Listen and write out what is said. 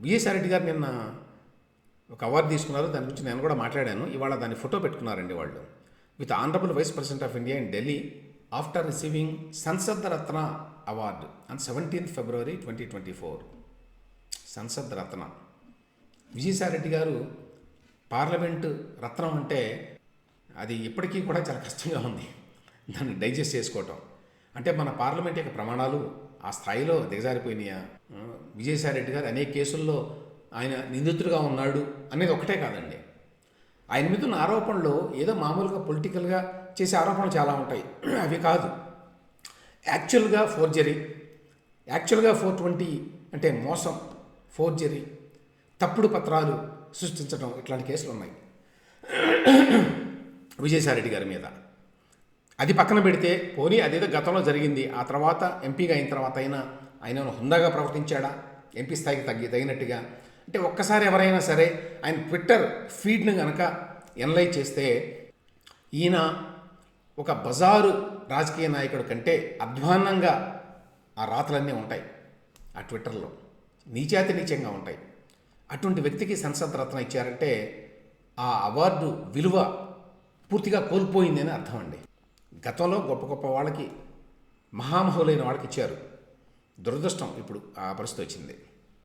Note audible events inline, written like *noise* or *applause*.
విజయసాయి రెడ్డి గారు నిన్న ఒక అవార్డు తీసుకున్నారు. దాని గురించి నేను కూడా మాట్లాడాను. ఇవాళ దాని ఫోటో పెట్టుకున్నారండి వాళ్ళు. With honourable vice president of India in Delhi after receiving Sansad Ratna award on seventeenth February twenty twenty four. Sansad Ratna Vijayasai Reddy గారు పార్లమెంటు రత్నం అంటే అది ఇప్పటికీ కూడా చాలా కష్టంగా ఉంది. దాన్ని డైజెస్ట్ చేసుకోవటం. అంటే మన పార్లమెంట్ యొక్క ప్రమాణాలు ఆ స్థాయిలో దిగజారిపోయినాయా? ఆ, విజయసాయి రెడ్డి గారు అనేక కేసుల్లో ఆయన నిందితుడిగా ఉన్నాడు అనేది ఒకటే కాదండి. ఆయన మీద ఉన్న ఆరోపణలు ఏదో మామూలుగా పొలిటికల్గా చేసే ఆరోపణలు చాలా ఉంటాయి. *clears throat* అవి కాదు. యాక్చువల్గా ఫోర్జరీ యాక్చువల్గా ఫోర్ ట్వంటీ అంటే మోసం ఫోర్జరీ తప్పుడు పత్రాలు సృష్టించడం ఇట్లాంటి కేసులు ఉన్నాయి *clears throat* విజయసాయిరెడ్డి గారి మీద. అది పక్కన పెడితే పోనీ అదేదో గతంలో జరిగింది ఆ తర్వాత ఎంపీగా అయిన తర్వాత అయినా ఆయన హుందాగా ప్రవర్తించాడా? ఎంపీ స్థాయికి తగ్గి తగినట్టుగా. అంటే ఒక్కసారి ఎవరైనా సరే ఆయన ట్విట్టర్ ఫీడ్ను కనుక ఎనలైజ్ చేస్తే ఈయన ఒక బజారు రాజకీయ నాయకుడి కంటే అధ్వాన్నంగా ఆ రాతలన్నీ ఉంటాయి ఆ ట్విట్టర్లో. నీచాతి నీచంగా ఉంటాయి. అటువంటి వ్యక్తికి సంసద్ రత్న ఇచ్చారంటే ఆ అవార్డు విలువ పూర్తిగా కోల్పోయిందని అర్థం అండి. గతంలో గొప్ప గొప్ప వాళ్ళకి మహామహులైన వాళ్ళకి ఇచ్చారు. దురదృష్టం ఇప్పుడు ఆ పరిస్థితి వచ్చింది.